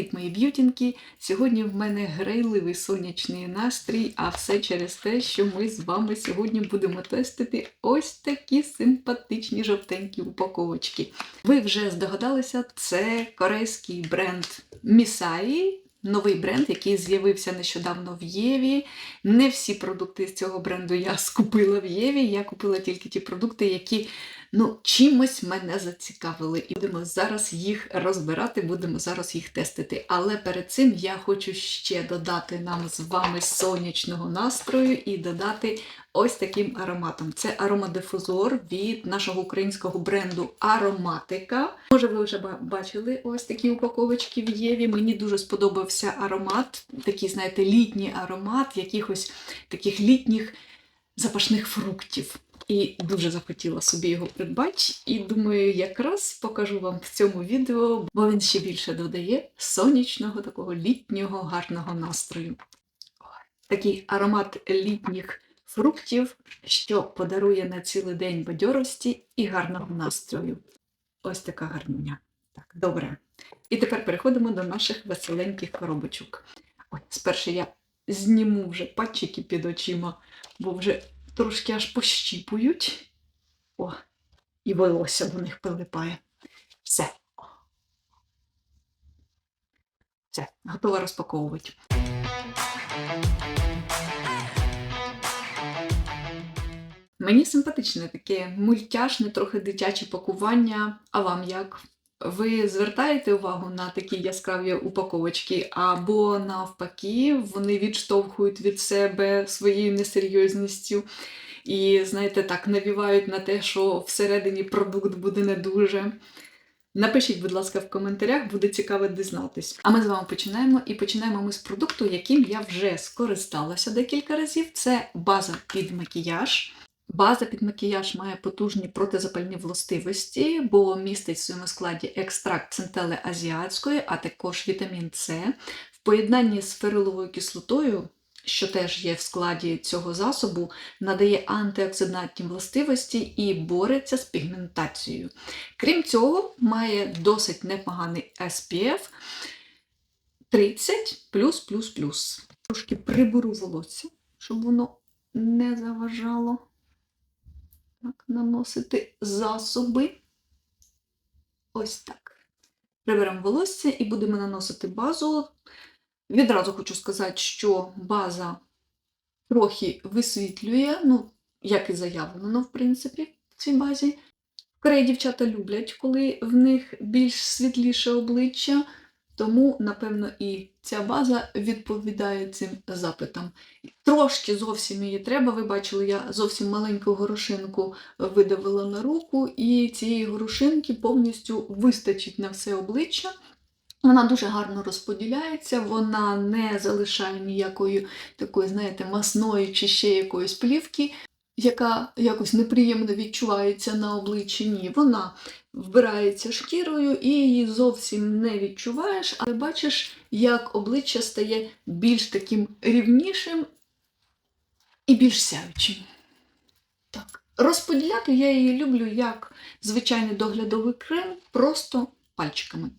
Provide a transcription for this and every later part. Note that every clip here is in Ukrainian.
Привіт, мої б'ютінки! Сьогодні в мене грайливий сонячний настрій, а все через те, що ми з вами сьогодні будемо тестити ось такі симпатичні жовтенькі упаковочки. Ви вже здогадалися, це корейський бренд Місаї. Новий бренд, який з'явився нещодавно в Єві. Не всі продукти з цього бренду я скупила в Єві. Я купила тільки ті продукти, які ну, чимось мене зацікавили. І будемо зараз їх розбирати, будемо зараз їх тестити. Але перед цим я хочу ще додати нам з вами сонячного настрою і додати ось таким ароматом. Це аромадифузор від нашого українського бренду Ароматика. Може, ви вже бачили ось такі упаковочки в Єві. Мені дуже сподобався аромат, такий, знаєте, літній аромат якихось таких літніх запашних фруктів. І дуже захотіла собі його придбати. І думаю, якраз покажу вам в цьому відео, бо він ще більше додає сонячного, такого літнього, гарного настрою. Такий аромат літніх фруктів, що подарує на цілий день бадьорості і гарного настрою. Ось така гарнюня. Так, добре. І тепер переходимо до наших веселеньких коробочок. Ой, спершу я зніму вже патчики під очима, бо вже трошки аж пощіпують. О, і волосся до них прилипає. Все. Все, готова розпаковувати. Мені симпатичне таке мультяшне, трохи дитяче пакування. А вам як? Ви звертаєте увагу на такі яскраві упаковочки, або навпаки, вони відштовхують від себе своєю несерйозністю і, знаєте, так, навівають на те, що всередині продукт буде не дуже. Напишіть, будь ласка, в коментарях, буде цікаво дізнатись. А ми з вами починаємо. І починаємо ми з продукту, яким я вже скористалася декілька разів. Це база під макіяж. База під макіяж має потужні протизапальні властивості, бо містить в своєму складі екстракт центели азіатської, а також вітамін С. В поєднанні з фериловою кислотою, що теж є в складі цього засобу, надає антиоксидантні властивості і бореться з пігментацією. Крім цього, має досить непоганий SPF 30 Трошки приберу волосся, щоб воно не заважало так, наносити засоби. Ось так. Приберемо волосся і будемо наносити базу. Відразу хочу сказати, що база трохи висвітлює, ну, як і заявлено, в принципі, в цій базі. В дівчата люблять, коли в них більш світліше обличчя, тому, напевно, і ця база відповідає цим запитам. Трошки зовсім її треба. Ви бачили, я зовсім маленьку горошинку видавила на руку, і цієї горошинки повністю вистачить на все обличчя. Вона дуже гарно розподіляється, вона не залишає ніякої такої, знаєте, масної чи ще якоїсь плівки, яка якось неприємно відчувається на обличчі. Ні, вона вбирається шкірою і її зовсім не відчуваєш, але бачиш, як обличчя стає більш таким рівнішим і більш сяючим. Так. Розподіляти я її люблю як звичайний доглядовий крем, просто пальчиками.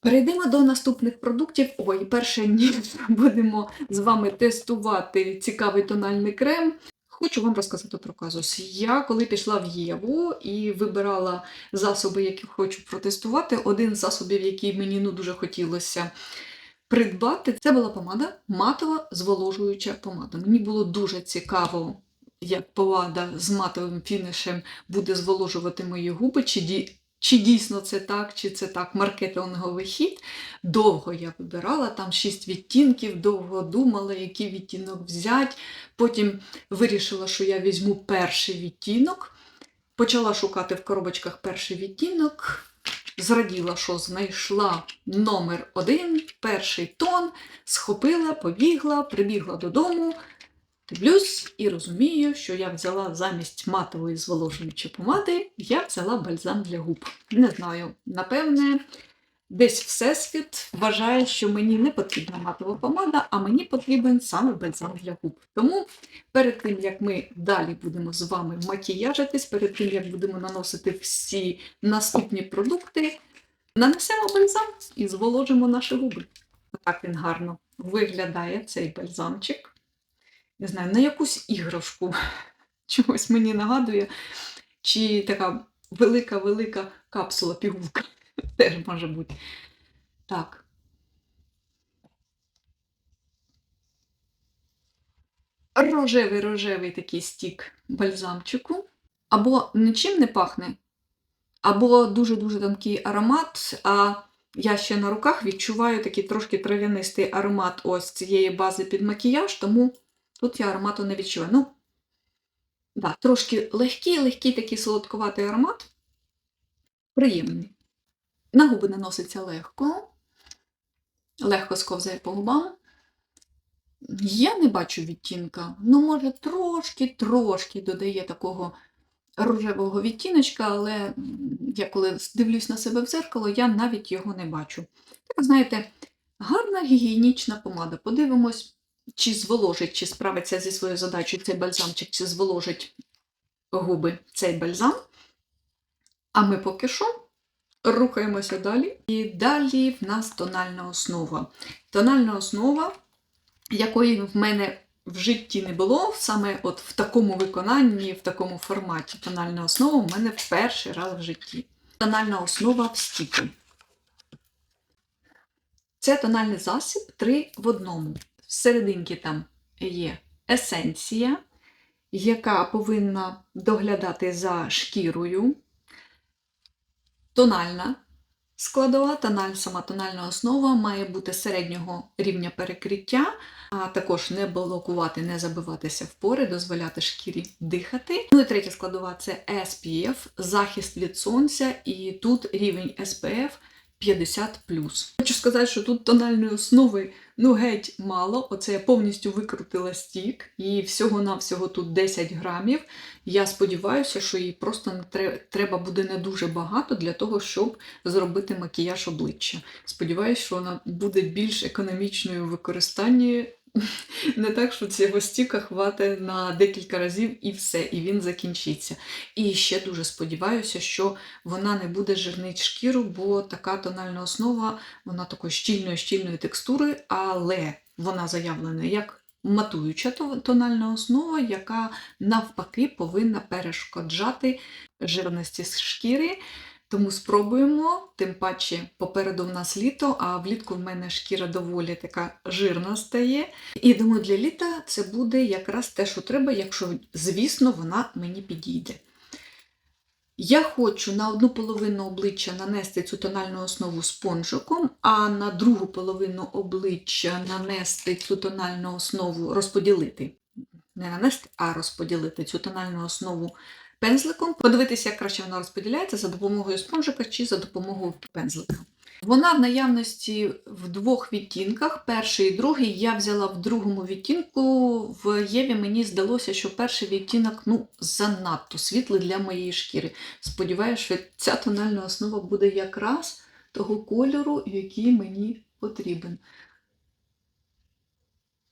Перейдемо до наступних продуктів. Ой, перше ніж будемо з вами тестувати цікавий тональний крем. Хочу вам розказати про казус. Я коли пішла в Єву і вибирала засоби, які хочу протестувати, один з засобів, який мені ну, дуже хотілося придбати, це була помада матова зволожуюча помада. Мені було дуже цікаво, як помада з матовим фінішем буде зволожувати мої губи, чи. Чи дійсно це так, чи це так маркетинговий хід. Довго я вибирала, там шість відтінків, довго думала, який відтінок взяти. Потім вирішила, що я візьму перший відтінок. Почала шукати в коробочках перший відтінок. Зраділа, що знайшла номер один, перший тон, схопила, побігла, прибігла додому. Дивлюсь і розумію, що я взяла замість матової зволожуючої помади, я взяла бальзам для губ. Не знаю, напевне, десь Всесвіт вважає, що мені не потрібна матова помада, а мені потрібен саме бальзам для губ. Тому перед тим, як ми далі будемо з вами макіяжитись, перед тим, як будемо наносити всі наступні продукти, Нанесемо бальзам і зволожимо наші губи. Так він гарно виглядає, цей бальзамчик. Не знаю, на якусь іграшку чогось мені нагадує, чи така велика-велика капсула пігулка теж може бути. Так. Рожевий-рожевий такий стік бальзамчику. Або нічим не пахне, або дуже-дуже тонкий аромат. А я ще на руках відчуваю такий трошки трав'янистий аромат ось цієї бази під макіяж, тому тут я аромату не відчуваю. Ну, да, трошки легкий, легкий такий солодкуватий аромат. Приємний. На губи наноситься легко, легко сковзає по губам. Я не бачу відтінка. Ну, може, трошки-трошки додає такого рожевого відтіночка, але я коли дивлюсь на себе в зеркало, я навіть його не бачу. Так, знаєте, гарна гігієнічна помада. Подивимось, чи зволожить, чи справиться зі своєю задачею цей бальзамчик, чи зволожить губи цей бальзам. А ми поки що рухаємося далі. І далі в нас тональна основа. Тональна основа, якої в мене в житті не було, саме от в такому виконанні, в такому форматі тональна основа в мене в перший раз в житті. Тональна основа в стіку. Це тональний засіб 3 в одному. Всерединки там є есенція, яка повинна доглядати за шкірою. Тональна складова, тональ, сама тональна основа має бути середнього рівня перекриття, а також не блокувати, не забиватися в пори, дозволяти шкірі дихати. Ну і третя складова це SPF, захист від сонця, і тут рівень SPF 50. Хочу сказати, що тут тональної основи ну геть мало. Оце я повністю викрутила стік, і всього-навсього тут 10 грамів. Я сподіваюся, що їй просто треба буде не дуже багато для того, щоб зробити макіяж обличчя. Сподіваюся, що вона буде більш економічною в використанні. Не так, що цього стіка хватить на декілька разів і все, і він закінчиться. І ще дуже сподіваюся, що вона не буде жирнити шкіру, бо така тональна основа, вона такої щільної щільної текстури, але вона заявлена як матуюча тональна основа, яка навпаки повинна перешкоджати жирності шкіри. Тому спробуємо, тим паче попереду в нас літо, а влітку в мене шкіра доволі така жирна стає. І думаю, для літа це буде якраз те, що треба, якщо, звісно, вона мені підійде. Я хочу на одну половину обличчя нанести цю тональну основу спонжиком, а на другу половину обличчя нанести цю тональну основу, розподілити. Не нанести, а розподілити цю тональну основу пензликом, подивитися, як краще вона розподіляється за допомогою спонжика чи за допомогою пензлика. Вона в наявності в двох відтінках. Перший і другий я взяла в другому відтінку. В Єві мені здалося, що перший відтінок ну, занадто світлий для моєї шкіри. Сподіваюся, що ця тональна основа буде якраз того кольору, який мені потрібен.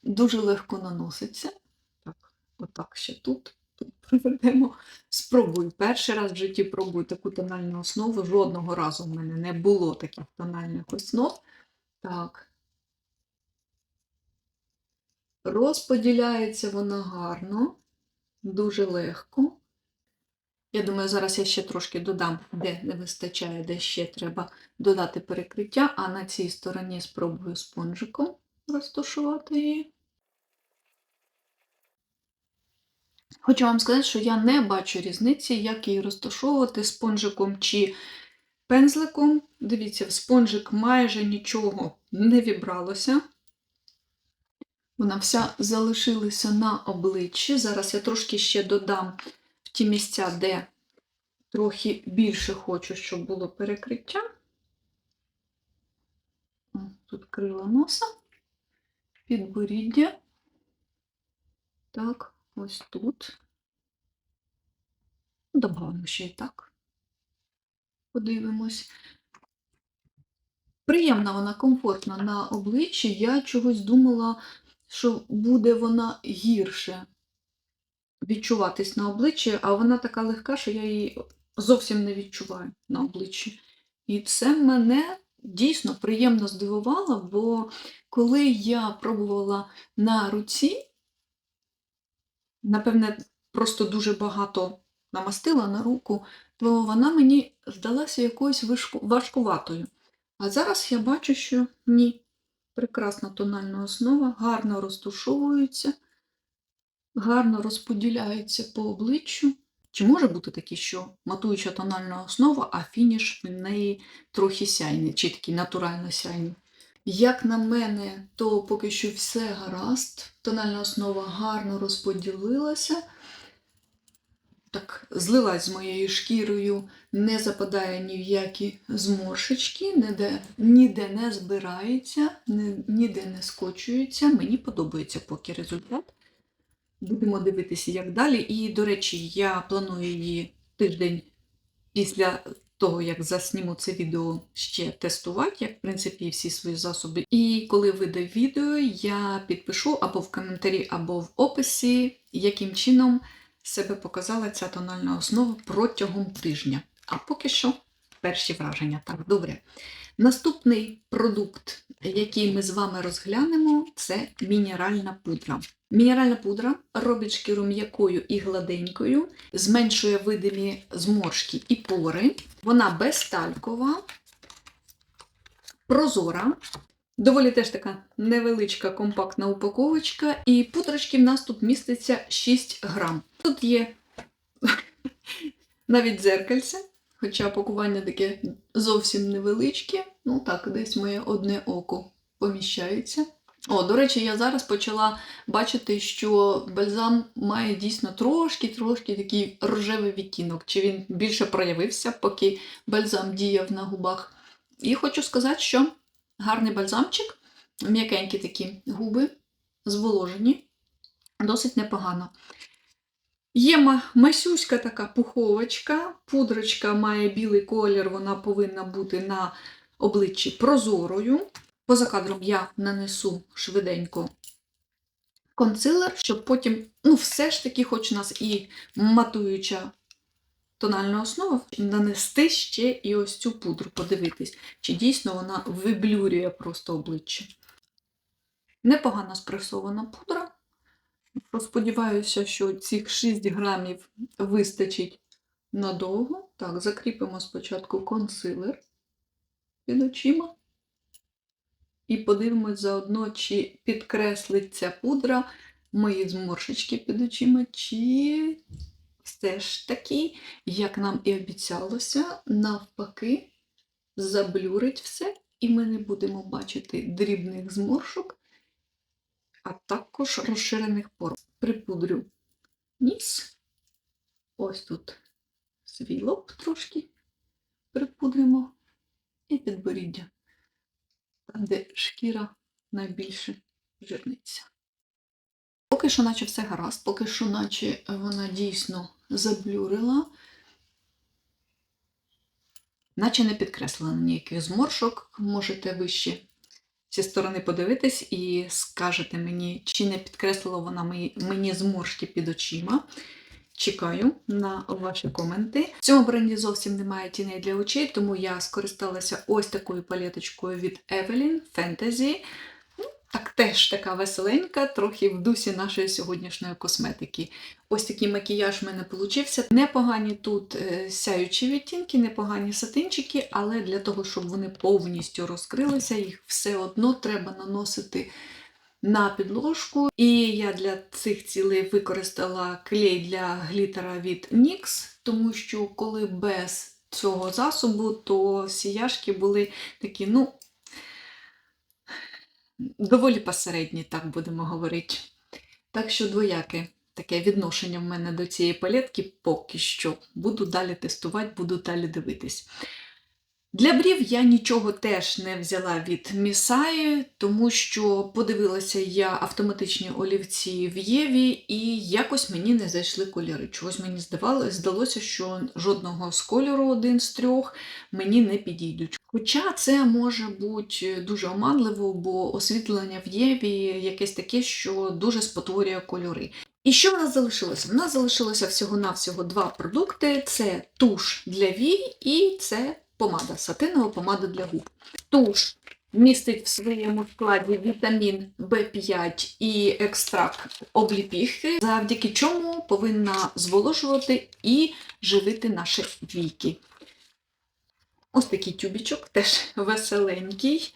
Дуже легко наноситься. Так, отак ще тут. Проведемо. Спробую. Перший раз в житті пробую таку тональну основу. Жодного разу в мене не було таких тональних основ. Так. Розподіляється вона гарно, дуже легко. Я думаю, зараз я ще трошки додам, де не вистачає, де ще треба додати перекриття, а на цій стороні спробую спонжиком розташувати її. Хочу вам сказати, що я не бачу різниці, як її розташовувати спонжиком чи пензликом. Дивіться, в спонжик майже нічого не вібралося. Вона вся залишилася на обличчі. Зараз я трошки ще додам в ті місця, де трохи більше хочу, щоб було перекриття. Тут крила носа, підборіддя. Так, ось тут. Добавимо ще і так. Подивимось. Приємна вона, комфортна на обличчі. Я чогось думала, що буде вона гірше відчуватись на обличчі, а вона така легка, що я її зовсім не відчуваю на обличчі. І це мене дійсно приємно здивувало, бо коли я пробувала на руці, напевне, просто дуже багато намастила на руку, то вона мені здалася якоюсь важкуватою. А зараз я бачу, що ні. Прекрасна тональна основа, гарно розтушовується, гарно розподіляється по обличчю. Чи може бути таке, що матуюча тональна основа, а фініш в неї трохи сяйний, чи такий натурально сяйний? Як на мене, то поки що все гаразд. Тональна основа гарно розподілилася, так злилась з моєю шкірою, не западає ні в які зморшечки, ніде, ніде не збирається, ніде не скочується. Мені подобається поки результат. Будемо дивитися, як далі. І, до речі, я планую її тиждень після того, як засніму це відео, ще тестувати, як, в принципі, всі свої засоби. І коли вийде відео, я підпишу або в коментарі, або в описі, яким чином себе показала ця тональна основа протягом тижня. А поки що перші враження. Так, добре. Наступний продукт, який ми з вами розглянемо, це мінеральна пудра. Мінеральна пудра робить шкіру м'якою і гладенькою, зменшує видимі зморшки і пори. Вона безталькова, прозора. Доволі теж така невеличка компактна упаковочка. І пудрочки в нас тут міститься 6 грам. Тут є навіть дзеркальце, хоча пакування таке зовсім невеличке. Ну так, десь моє одне око поміщається. О, до речі, я зараз почала бачити, що бальзам має дійсно трошки-трошки такий рожевий відтінок. Чи він більше проявився, поки бальзам діяв на губах. І хочу сказати, що гарний бальзамчик, м'якенькі такі губи, зволожені, досить непогано. Є масюська така пуховочка, пудрочка має білий колір, вона повинна бути на обличчі прозорою. Поза кадром я нанесу швиденько консилер, щоб потім, ну, все ж таки, хоч у нас і матуюча тональна основа, нанести ще і ось цю пудру, подивитись, чи дійсно вона виблюрює просто обличчя. Непогано спресована пудра. Сподіваюся, що цих 6 грамів вистачить надовго. Так, закріпимо спочатку консилер під очима. І подивимось заодно, чи підкреслить ця пудра мої зморшечки під очима, чи все ж таки, як нам і обіцялося, навпаки, заблюрить все, і ми не будемо бачити дрібних зморшок, а також розширених пор. Припудрю ніс. Ось тут свій лоб трошки припудримо і підборіддя там, де шкіра найбільше жирниться. Поки що, наче все гаразд, поки що, наче вона дійсно заблюрила, наче не підкреслила ніяких зморшок. Можете вище зі сторони подивитись і скажете мені, чи не підкреслила вона мені зморшки під очима. Чекаю на ваші коменти. В цьому бренді зовсім немає тіней для очей, тому я скористалася ось такою палеточкою від Evelyn Fantasy. Так теж така веселенька, трохи в дусі нашої сьогоднішньої косметики. Ось такий макіяж в мене получився. Непогані тут е, сяючі відтінки, непогані сатинчики, але для того, щоб вони повністю розкрилися, їх все одно треба наносити на підложку. І я для цих цілей використала клей для глітера від NYX, тому що коли без цього засобу, то сіяшки були такі, ну, доволі посередні, так будемо говорити. Так що двояке таке відношення в мене до цієї палетки поки що. Буду далі тестувати, буду далі дивитись. Для брів я нічого теж не взяла від Місаї, тому що подивилася я автоматичні олівці в Єві, і якось мені не зайшли кольори. Чогось мені здавалося, здалося, що жодного з кольору один з трьох мені не підійдуть. Хоча це може бути дуже оманливо, бо освітлення в Єві якесь таке, що дуже спотворює кольори. І що в нас залишилося? В нас залишилося всього-навсього два продукти: це туш для вій і це помада, сатинова помада для губ. Туш містить в своєму складі вітамін В5 і екстракт обліпіхи, завдяки чому повинна зволожувати і живити наші віки. Ось такий тюбічок, теж веселенький.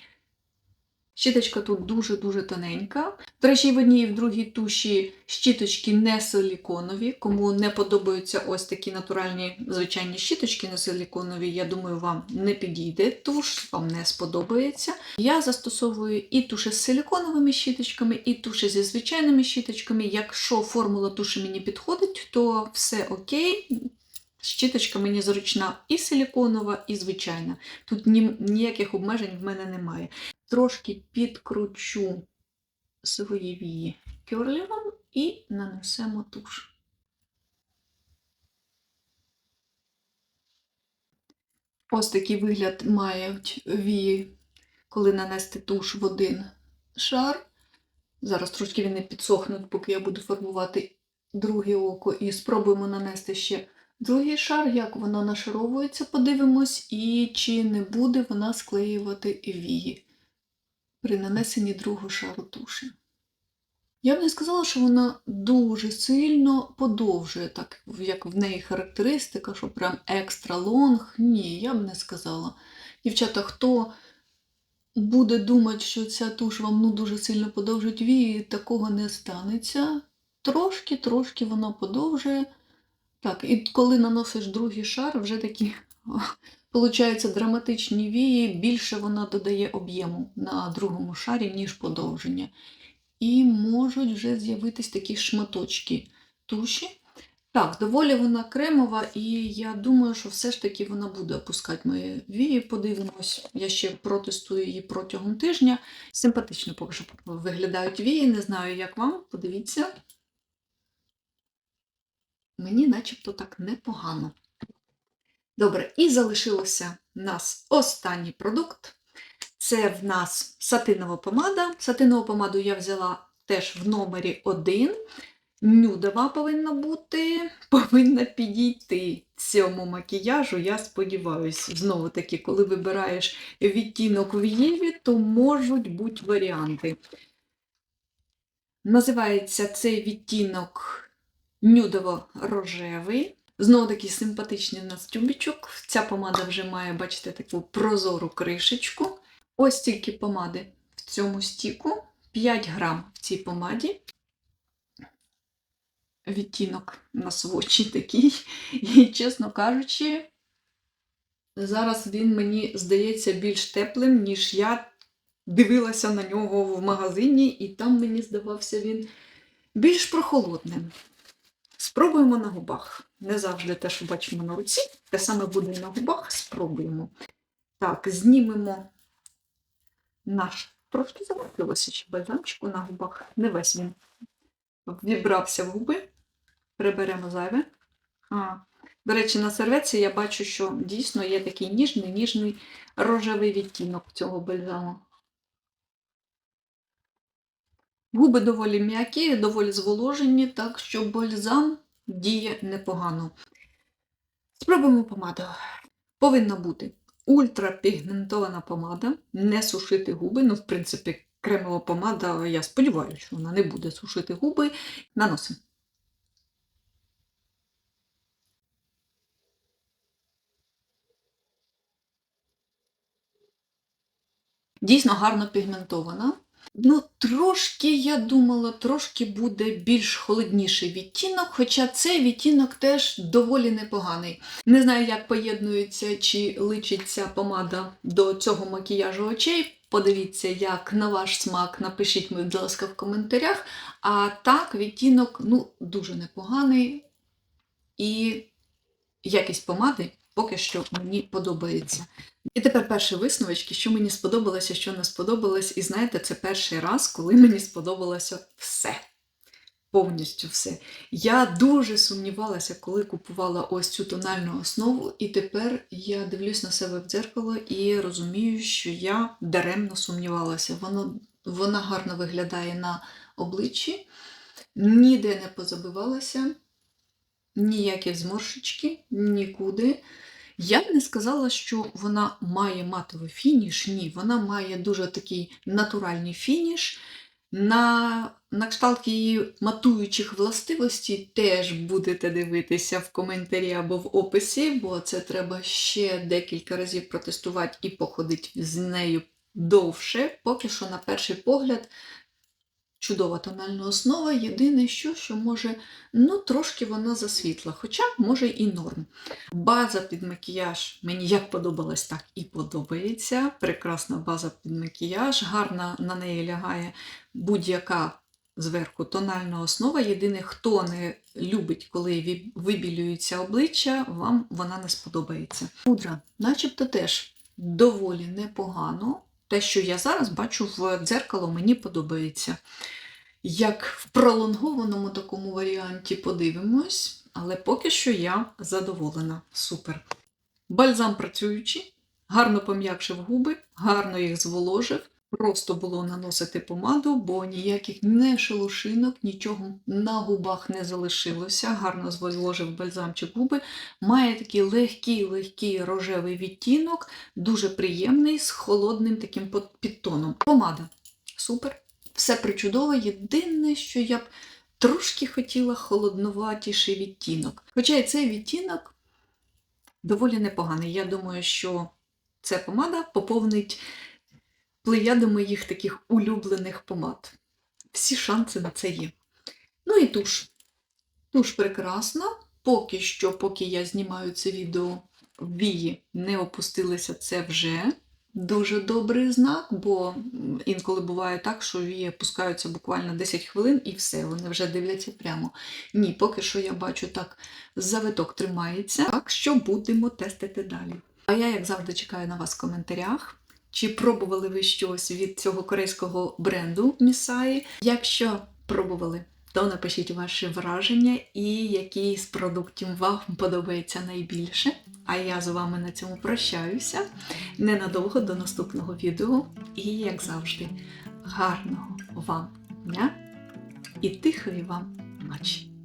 Щіточка тут дуже-дуже тоненька. До речі, в одній і в другій туші щіточки не силіконові. Кому не подобаються ось такі натуральні звичайні щіточки не силіконові, я думаю, вам не підійде туш, вам не сподобається. Я застосовую і туші з силіконовими щіточками, і туші зі звичайними щіточками. Якщо формула туші мені підходить, то все окей. Щіточка мені зручна і силіконова, і звичайна. Тут ні, ніяких обмежень в мене немає. Трошки підкручу свої вії керлінгом і нанесемо туш. Ось такий вигляд мають вії, коли нанести туш в один шар. Зараз трошки він не підсохне, поки я буду фарбувати друге око, і спробуємо нанести ще другий шар, як вона нашаровується, подивимось, і чи не буде вона склеювати вії при нанесенні другого шару туші. Я б не сказала, що вона дуже сильно подовжує, так як в неї характеристика, що прям екстра лонг. Ні, я б не сказала. Дівчата, хто буде думати, що ця туш вам ну, дуже сильно подовжить вії, такого не станеться. Трошки-трошки вона подовжує. Так, і коли наносиш другий шар, вже такі Получаються драматичні вії, більше вона додає об'єму на другому шарі, ніж подовження. І можуть вже з'явитись такі шматочки туші. Так, доволі вона кремова, і я думаю, що все ж таки вона буде опускати мої вії. Подивимось, я ще протестую її протягом тижня. Симпатично поки що виглядають вії, не знаю, як вам. Подивіться. Мені начебто так непогано. Добре, і залишилося в нас останній продукт. Це в нас сатинова помада. Сатинову помаду я взяла теж в номері 1. Нюдова повинна бути, повинна підійти цьому макіяжу, я сподіваюся. Знову таки, коли вибираєш відтінок в Єві, то можуть бути варіанти. Називається цей відтінок нюдово-рожевий. Знову такий симпатичний у нас тюбічок. Ця помада вже має, бачите, таку прозору кришечку. Ось тільки помади в цьому стіку. 5 грам в цій помаді. Відтінок на свочі такий. І, чесно кажучи, зараз він мені здається більш теплим, ніж я дивилася на нього в магазині, і там мені здавався він більш прохолодним. Спробуємо на губах. Не завжди те, що бачимо на руці, те саме буде на губах, спробуємо. Так, знімемо наш. Трошки залишилося ще бальзамчику на губах. Не весь він вібрався в губи. Приберемо зайве. А, До речі, на серветці я бачу, що дійсно є такий ніжний, ніжний рожевий відтінок цього бальзаму. Губи доволі м'які, доволі зволожені, так що бальзам діє непогано. Спробуємо помаду. Повинна бути ультрапігментована помада, не сушити губи. Ну, в принципі, кремова помада, я сподіваюся, що вона не буде сушити губи. Наносимо. Дійсно гарно пігментована. Ну, трошки, я думала, трошки буде більш холодніший відтінок, хоча цей відтінок теж доволі непоганий. Не знаю, як поєднується чи личить ця помада до цього макіяжу очей. Подивіться, як на ваш смак, напишіть, будь ласка, в коментарях. А так, відтінок ну, дуже непоганий. І якість помади поки що мені подобається. І тепер перші висновочки, що мені сподобалося, що не сподобалось. І знаєте, це перший раз, коли мені сподобалося все. Повністю все. Я дуже сумнівалася, коли купувала ось цю тональну основу, і тепер я дивлюсь на себе в дзеркало і розумію, що я даремно сумнівалася. Воно, Вона гарно виглядає на обличчі, ніде не позабивалася, ніякі зморшечки, нікуди. Я б не сказала, що вона має матовий фініш. Ні, вона має дуже такий натуральний фініш. На, на кшталт її матуючих властивостей теж будете дивитися в коментарі або в описі, бо це треба ще декілька разів протестувати і походити з нею довше. Поки що, на перший погляд, чудова тональна основа. Єдине, що, що може, ну, трошки вона засвітла, хоча може і норм. База під макіяж мені як подобалась, так і подобається. Прекрасна база під макіяж, гарна на неї лягає будь-яка зверху тональна основа. Єдине, хто не любить, коли вибілюється обличчя, вам вона не сподобається. Пудра, начебто теж доволі непогано. Те, що я зараз бачу в дзеркало, мені подобається. Як в пролонгованому такому варіанті подивимось, але поки що я задоволена. Супер. Бальзам працюючий, гарно пом'якшив губи, гарно їх зволожив. Просто було наносити помаду, бо ніяких не шелушинок, нічого на губах не залишилося. Гарно зволожив бальзамчик губи. Має такий легкий, легкий рожевий відтінок, дуже приємний, з холодним таким підтоном. Помада. Супер. Все причудово. Єдине, що я б трошки хотіла холодноватіший відтінок. Хоча і цей відтінок доволі непоганий. Я думаю, що ця помада поповнить плеяду моїх таких улюблених помад. Всі шанси на це є. Ну і туш. Туш прекрасна. Поки що, поки я знімаю це відео, вії не опустилися, це вже дуже добрий знак, бо інколи буває так, що вії опускаються буквально 10 хвилин і все, вони вже дивляться прямо. Ні, поки що я бачу так, завиток тримається, так що будемо тестити далі. А я, як завжди, чекаю на вас в коментарях. Чи пробували ви щось від цього корейського бренду Місаї? Якщо пробували, то напишіть ваші враження і який з продуктів вам подобається найбільше. А я з вами на цьому прощаюся. Ненадовго до наступного відео. І, як завжди, гарного вам дня і тихої вам ночі!